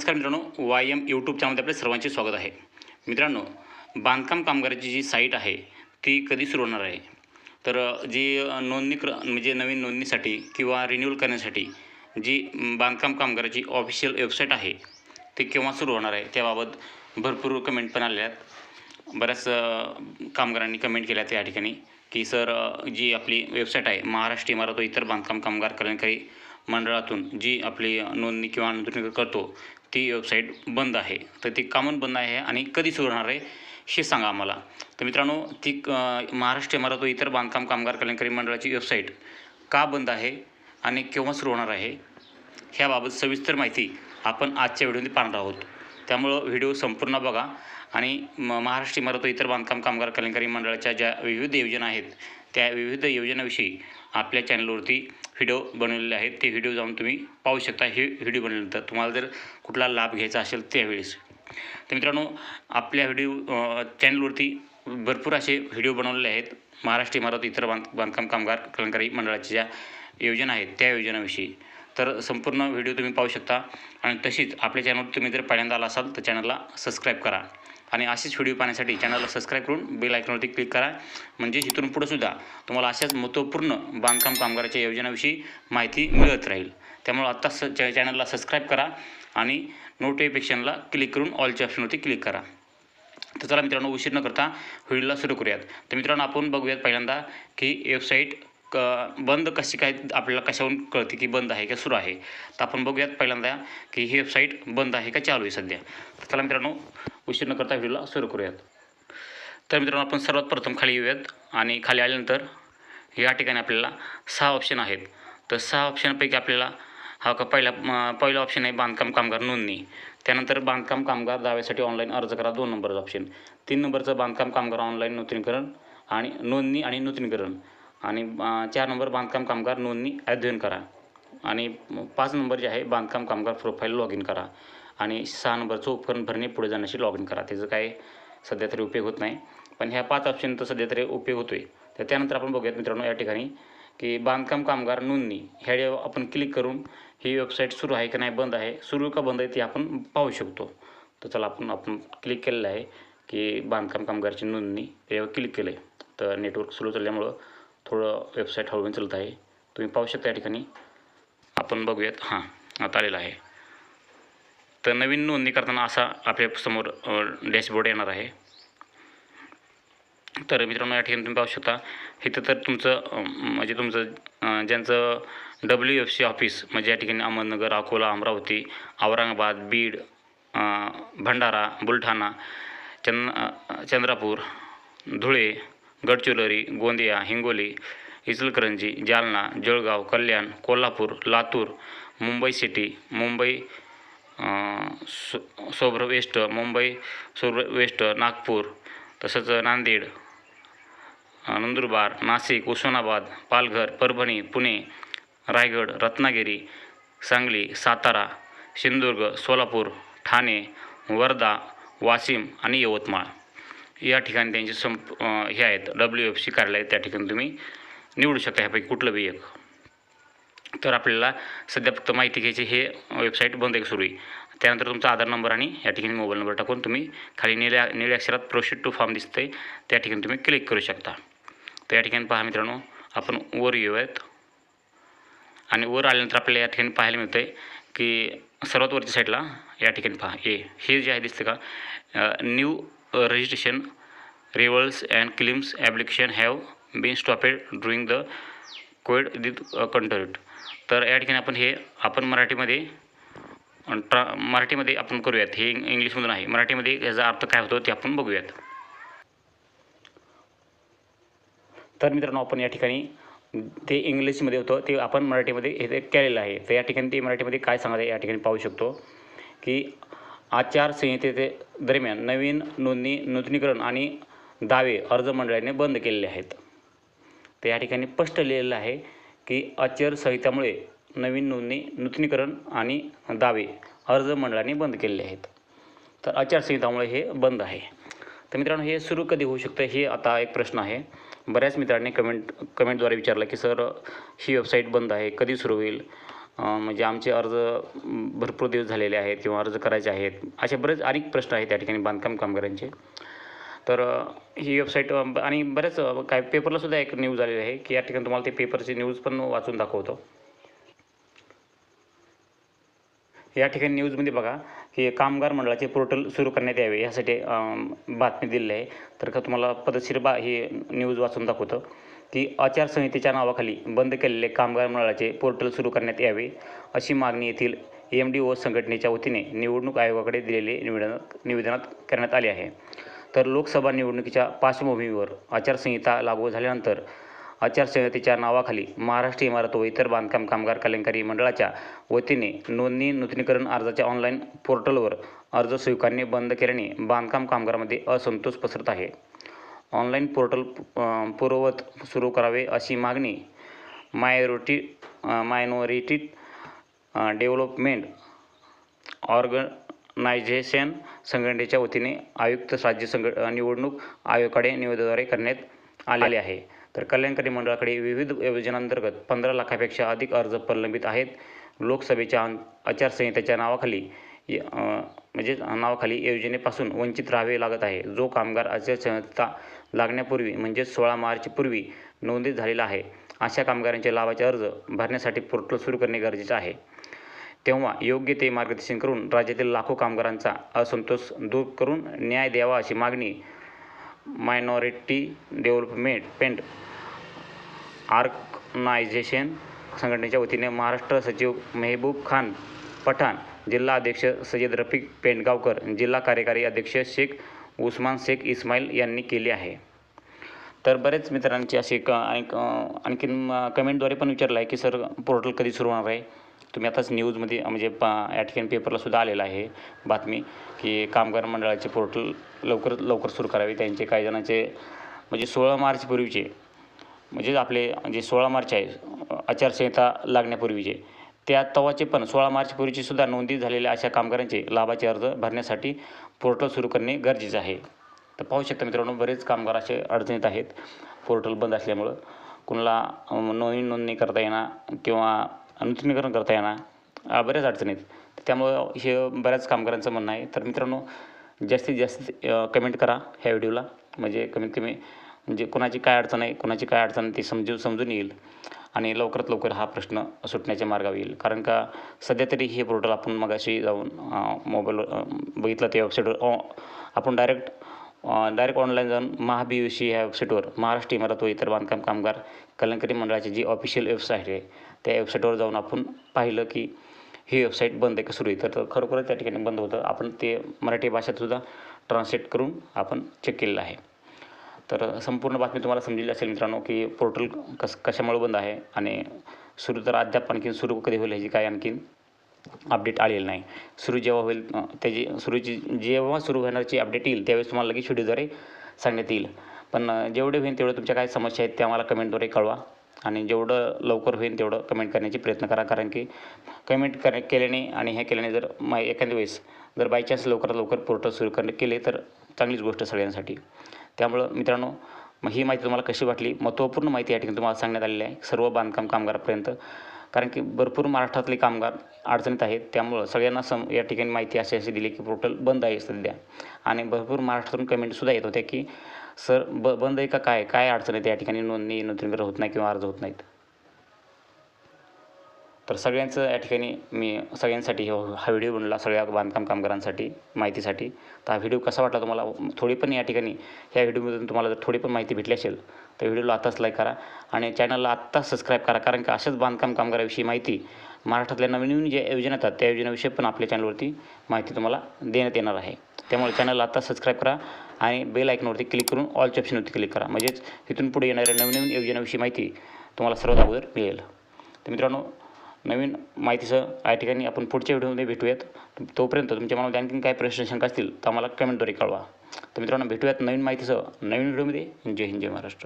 नमस्कार मित्रांनो Y M YouTube चॅनलमध्ये आपले सर्वांचे स्वागत आहे. मित्रांनो बांधकाम कामगाराची जी साईट आहे ती कधी सुरू होणार आहे? तर जी नोंदणी क्र म्हणजे नवीन नोंदणीसाठी किंवा रिन्यूअल करण्यासाठी जी बांधकाम कामगाराची ऑफिशियल वेबसाईट आहे ती केव्हा सुरू होणार आहे? त्याबाबत भरपूर कमेंट पण आल्या आहेत. बऱ्याच कामगारांनी कमेंट केल्या त्या ठिकाणी की सर जी आपली वेबसाईट आहे महाराष्ट्र इमारत व इतर बांधकाम कामगार कल्याणकारी मंडळातून जी आपली नोंदणी किंवा नोंदणी करतो ती वेबसाईट बंद आहे. तर ती का म्हणून बंद आहे आणि कधी सुरू होणार आहे हे सांगा आम्हाला. तर मित्रांनो ती महाराष्ट्र इमारत व इतर बांधकाम कामगार कल्याणकारी मंडळाची वेबसाईट का बंद आहे आणि केव्हा सुरू होणार आहे ह्याबाबत सविस्तर माहिती आपण आजच्या व्हिडिओमध्ये पाहणार आहोत. त्यामुळं व्हिडिओ संपूर्ण बघा आणि म महाराष्ट्र इमारत व इतर बांधकाम कामगार कल्याणकारी मंडळाच्या ज्या विविध योजना आहेत त्या विविध योजनाविषयी आपल्या चॅनलवरती व्हिडिओ बनवलेले आहेत. ते व्हिडिओ जाऊन तुम्ही पाहू शकता. हे व्हिडिओ बनवल्यानंतर तुम्हाला जर कुठला लाभ घ्यायचा असेल त्यावेळेस. तर मित्रांनो आपल्या व्हिडिओ चॅनलवरती भरपूर असे व्हिडिओ बनवलेले आहेत. महाराष्ट्र इमारत इतर बांध बांधकाम कामगार कलंकारी मंडळाच्या ज्या योजना आहेत त्या योजनाविषयी. तर संपूर्ण व्हिडिओ तुम्ही पाहू शकता. आणि तशीच आपल्या चॅनलवर तुम्ही जर पहिल्यांदा आला असाल तर चॅनलला सबस्क्राईब करा. आणि असेच व्हिडिओ पाहण्यासाठी चॅनलला सबस्क्राईब करून बेल आयकॉनवरती क्लिक करा. म्हणजे इथून पुढं सुद्धा तुम्हाला अशाच महत्त्वपूर्ण बांधकाम कामगाराच्या योजनाविषयी माहिती मिळत राहील. त्यामुळे आत्ता स चॅ चॅनलला सबस्क्राईब करा आणि नोटिफिकेशनला क्लिक करून ऑलच्या ऑप्शनवरती क्लिक करा. तर चला मित्रांनो उशीर न करता व्हिडिओला सुरू करूयात. तर मित्रांनो आपण बघूयात पहिल्यांदा की वेबसाईट क बंद कशी काय आपल्याला कशावरून कळते की बंद आहे का सुरू आहे? तर आपण बघूयात पहिल्यांदा की ही वेबसाईट बंद आहे का चालू आहे सध्या? तर चला मित्रांनो उशीर न करता व्हिडिओला सुरू करूयात. तर मित्रांनो आपण सर्वात प्रथम खाली येऊयात आणि खाली आल्यानंतर या ठिकाणी आपल्याला सहा ऑप्शन आहेत. तर सहा ऑप्शनपैकी आपल्याला हा का पहिला पहिला ऑप्शन आहे बांधकाम कामगार नोंदणी. त्यानंतर बांधकाम कामगार दाव्यासाठी ऑनलाईन अर्ज करा दोन नंबरचं ऑप्शन तीन नंबरचं बांधकाम कामगार ऑनलाईन नूतनीकरण आणि नोंदणी आणि नूतनीकरण. आणि चार नंबर बांधकाम कामगार नोंदणी अध्ययन करा. आणि पाच नंबर जे आहे बांधकाम कामगार प्रोफाईल लॉग इन करा. आणि सहा नंबरचं उपकरण भरणे पुढे जाण्याशी लॉग इन करा. त्याचं काय सध्या तरी उपयोग होत नाही. पण ह्या पाच ऑप्शन तर सध्या तरी उपयोग होतो आहे तर त्यानंतर आपण बघूयात मित्रांनो या ठिकाणी की बांधकाम कामगार नोंदणी. ह्या आपण क्लिक करून ही वेबसाईट सुरू आहे की नाही बंद आहे सुरू का बंद आहे ते आपण पाहू शकतो. तर चला आपण आपण क्लिक केलेलं आहे की बांधकाम कामगारची नोंदणी. यावर क्लिक केलं आहे तर नेटवर्क स्लो चालल्यामुळं थोडं वेबसाईट हळूहळू चालत आहे. तुम्ही पाहू शकता या ठिकाणी. आपण बघूयात. हां आता आलेलं आहे. तर नवीन नोंदणी करताना असा आपल्यासमोर डॅशबोर्ड येणार आहे. तर मित्रांनो या ठिकाणी तुम्ही पाहू शकता. इथं तर तुमचं म्हणजे तुमचं ज्यांचं डब्ल्यू एफ सी ऑफिस म्हणजे या ठिकाणी अहमदनगर अकोला अमरावती औरंगाबाद बीड भंडारा बुलढाणा चंद Chandrapur Chandrapur Dhule Gadchiroli Gondia Hingoli Ichalkaranji Jalna Jalgaon Kalyan Kolhapur Latur Mumbai city Mumbai so suburban west Mumbai suburban west Nagpur तसंच नांदेड नंदुरबार नाशिक उस्मानाबाद पालघर परभणी पुणे रायगड रत्नागिरी सांगली सातारा सिंधुदुर्ग सोलापूर ठाणे वर्धा वाशिम आणि यवतमाळ. या ठिकाणी त्यांचे संप हे आहेत डब्ल्यू एफ सी कार्यालय त्या ठिकाणी तुम्ही निवडू शकता ह्यापैकी कुठलं बी एक. तर आपल्याला सध्या फक्त माहिती घ्यायची हे वेबसाईट बंद एक सुरू आहे. त्यानंतर तुमचा आधार नंबर आणि या ठिकाणी मोबाईल नंबर टाकून तुम्ही खाली निळ्या निळ्या अक्षरात प्रोशीड टू फॉर्म दिसतंय त्या ठिकाणी तुम्ही क्लिक करू शकता. तर या ठिकाणी पहा मित्रांनो आपण वर येऊयात. आणि वर आल्यानंतर आपल्याला या ठिकाणी पाहायला मिळतं आहे की सर्वात वरच्या साईडला या ठिकाणी पहा ए हे जे आहे दिसतं का new registration renewals and claims application have been stopped during the COVID दिट कंट्रोट तर या ठिकाणी आपण हे आपण मराठीमध्ये ट्रा मराठीमध्ये आपण करूयात. हे इंग्लिशमधून आहे. मराठीमध्ये याचा अर्थ काय होतो ते आपण बघूयात. तर मित्रांनो आपण या ठिकाणी ते इंग्लिशमध्ये होतं ते आपण मराठीमध्ये हे ते केलेलं आहे तर या ठिकाणी ते मराठीमध्ये काय सांगायचं या ठिकाणी पाहू शकतो की आचारसंहिते दरम्यान नवीन नोंदणी नूतनीकरण आणि दावे अर्ज मंडळाने बंद केलेले आहेत. तर या ठिकाणी स्पष्ट लिहिलेलं आहे की आचारसंहितामुळे नवीन नोंदणी नूतनीकरण आणि दावे अर्ज मंडळाने बंद केलेले आहेत. तर आचारसंहितामुळे हे बंद आहे. तर मित्रांनो हे सुरू कधी होऊ शकतं हे आता एक प्रश्न आहे. बऱ्याच मित्रांनी कमेंट कमेंटद्वारे विचारलं की सर ही वेबसाईट बंद आहे कधी सुरू होईल? म्हणजे आमचे अर्ज भरपूर दिवस झालेले आहेत किंवा अर्ज करायचे आहेत. असे बरेच अनेक प्रश्न आहेत त्या ठिकाणी बांधकाम कामगारांचे. तर ही वेबसाईट आणि बरेच काय पेपरलासुद्धा एक न्यूज आलेली आहे की या ठिकाणी तुम्हाला ते पेपरची न्यूज पण वाचून दाखवतो. या ठिकाणी न्यूजमध्ये बघा की कामगार मंडळाचे पोर्टल सुरू करण्यात यावे यासाठी बातमी दिलेली आहे. तर का तुम्हाला पद्धतशीर बा ही न्यूज वाचून दाखवतं. की आचारसंहितेच्या नावाखाली बंद केलेले कामगार मंडळाचे पोर्टल सुरू करण्यात यावे अशी मागणी येथील एम डी ओ संघटनेच्या वतीने निवडणूक आयोगाकडे दिलेले निवेदनात निवेदनात करण्यात आले आहे. तर लोकसभा निवडणुकीच्या पार्श्वभूमीवर आचारसंहिता लागू झाल्यानंतर आचारसंहितेच्या नावाखाली महाराष्ट्र इमारत व इतर बांधकाम कामगार कल्याणकारी मंडळाच्या वतीने नोंदणी नूतनीकरण अर्जाच्या ऑनलाईन पोर्टलवर अर्ज स्वीकारणे बंद केल्याने बांधकाम कामगारांमध्ये असंतोष पसरत आहे. ऑनलाईन पोर्टल पूर्ववत सुरू करावे अशी मागणी मायनॉरिटी मायनॉरिटी डेव्हलपमेंट ऑर्गनायझेशन संघटनेच्या वतीने आयुक्त राज्य संघ निवडणूक आयोगाकडे निवेदनाद्वारे करण्यात आले आहे. तर कल्याणकारी मंडळाकडे विविध योजनांतर्गत पंधरा लाखापेक्षा अधिक अर्ज प्रलंबित आहेत. लोकसभेच्या आचारसंहितेच्या नावाखाली म्हणजेच नावाखाली योजनेपासून वंचित राहावे लागत आहे. जो कामगार आचारसंहिता लागण्यापूर्वी म्हणजे सोळा मार्चपूर्वी नोंदणी झालेला आहे अशा कामगारांचे लाभाचे अर्ज भरण्यासाठी पोर्टल सुरू करणे गरजेचे आहे. तेव्हा योग्य ते मार्गदर्शन करून राज्यातील लाखो कामगारांचा असंतोष दूर करून न्याय द्यावा अशी मागणी मायनॉरिटी डेव्हलपमेंट पेंट ऑर्गनायझेशन संघटनेच्या वतीने महाराष्ट्र सचिव मेहबूब खान पठाण जिल्हा अध्यक्ष सय्यद रफिक पेंडगावकर जिल्हा कार्यकारी अध्यक्ष शेख उस्मान शेख इस्माईल यांनी केली आहे. तर बरेच मित्रांची असे क आणखीन कमेंटद्वारे पण विचारलं आहे की सर पोर्टल कधी सुरू होणार आहे? तुम्ही आताच न्यूजमध्ये म्हणजे प या ठिकाणी पेपरला सुद्धा आलेलं आहे बातमी की कामगार मंडळाचे पोर्टल लवकर लवकर सुरू करावे. त्यांचे काही जणांचे म्हणजे सोळा मार्चपूर्वीचे म्हणजे आपले जे सोळा मार्च आहे आचारसंहिता लागण्यापूर्वीचे त्या तवाचे पण सोळा मार्चपूर्वीची सुद्धा नोंदी झालेल्या अशा कामगारांचे लाभाचे अर्ज भरण्यासाठी पोर्टल सुरू करणे गरजेचे आहे. तर पाहू शकता मित्रांनो बरेच कामगार असे अडचणीत आहेत. पोर्टल बंद असल्यामुळं कुणाला नोंदणी नोंदणी करता येणार किंवा नूतनीकरण करता येणार बऱ्याच अडचणीत त्यामुळं हे बऱ्याच कामगारांचं म्हणणं आहे. तर मित्रांनो जास्तीत जास्त कमेंट करा ह्या व्हिडिओला. म्हणजे कमीत कमी म्हणजे कोणाची काय अडचण आहे कोणाची काय अडचण आहे ती समजून समजून येईल. आणि लवकरात लवकर हा प्रश्न सुटण्याच्या मार्गावर येईल. कारण का सध्या तरी हे पोर्टल आपण मगाशी जाऊन मोबाईलवर बघितलं त्या वेबसाईटवर आपण डायरेक्ट डायरेक्ट ऑनलाईन जाऊन महाबी ह्या वेबसाईटवर महाराष्ट्र इमारत व इतर बांधकाम कामगार कल्याणकारी मंडळाची जी ऑफिशियल वेबसाईट आहे त्या वेबसाईटवर जाऊन आपण पाहिलं की ही वेबसाईट बंद आहे का सुरू आहे. तर खरोखरच त्या ठिकाणी बंद होतं. आपण ते मराठी भाषेतसुद्धा ट्रान्सलेट करून आपण चेक केलेलं आहे. तर संपूर्ण बातमी तुम्हाला समजली असेल मित्रांनो की पोर्टल कस कशामुळे बंद आहे आणि सुरू तर अद्याप आणखीन सुरू कधी होईल ह्याची काय आणखीन अपडेट आलेलं नाही. सुरू जेव्हा होईल त्याची सुरूची जेव्हा सुरू होण्याची अपडेट येईल त्यावेळेस तुम्हाला लगेच व्हिडिओद्वारे सांगण्यात येईल. पण जेवढे होईल तेवढं तुमच्या काय समस्या आहेत त्या मला कमेंटद्वारे कळवा आणि जेवढं लवकर होईल तेवढं कमेंट करण्याचे प्रयत्न करा. कारण की कमेंट कर केल्याने आणि हे केल्याने जर मा एखाद्या वेळेस जर बायचान्स लवकरात लवकर पोर्टल सुरू करणे केले तर चांगलीच गोष्ट सगळ्यांसाठी. त्यामुळं मित्रांनो मग ही माहिती तुम्हाला कशी वाटली? महत्त्वपूर्ण माहिती या ठिकाणी तुम्हाला सांगण्यात आलेली आहे. सर्व बांधकाम कामगारापर्यंत. कारण की भरपूर महाराष्ट्रातले कामगार अडचणीत आहेत. त्यामुळं सगळ्यांना सम या ठिकाणी माहिती अशी अशी दिली की पोर्टल बंद आहे सध्या. आणि भरपूर महाराष्ट्रातून कमेंटसुद्धा येत होत्या की सर ब बंद आहे का? काय? काय अडचण आहे या ठिकाणी नोंदणी नूतनीकरण होत नाही किंवा अर्ज होत नाहीत. तर सगळ्यांचं या ठिकाणी मी सगळ्यांसाठी हो हा व्हिडिओ बनला सगळ्या बांधकाम कामगारांसाठी माहितीसाठी. तर हा व्हिडिओ कसा वाटला तुम्हाला? थोडी पण या ठिकाणी ह्या व्हिडिओमधून तुम्हाला जर थोडी पण माहिती भेटली असेल तर व्हिडिओला आत्ताच लाईक करा आणि चॅनलला आत्ताच सबस्क्राईब करा. कारण की अशाच बांधकाम कामगाराविषयी माहिती महाराष्ट्रातल्या नवीन नवीन ज्या योजना येतात त्या योजनाविषयी पण आपल्या चॅनलवरती माहिती तुम्हाला देण्यात येणार आहे. त्यामुळे चॅनलला आत्ता सबस्क्राईब करा आणि बेल आयकनवरती क्लिक करून ऑलच्या ऑप्शनवरती क्लिक करा. म्हणजेच इथून पुढे येणाऱ्या नवीन नवीन योजनाविषयी माहिती तुम्हाला सर्वात अगोदर मिळेल. तर मित्रांनो नवीन माहितीसह या ठिकाणी आपण पुढच्या व्हिडिओमध्ये भेटूयात. तोपर्यंत तुमच्या मनात आणखीन काय प्रश्न शंका असतील तर आम्हाला कमेंटद्वारे कळवा. तर मित्रांनो भेटूयात नवीन माहितीसह नवीन व्हिडिओमध्ये. जय हिंद जय महाराष्ट्र.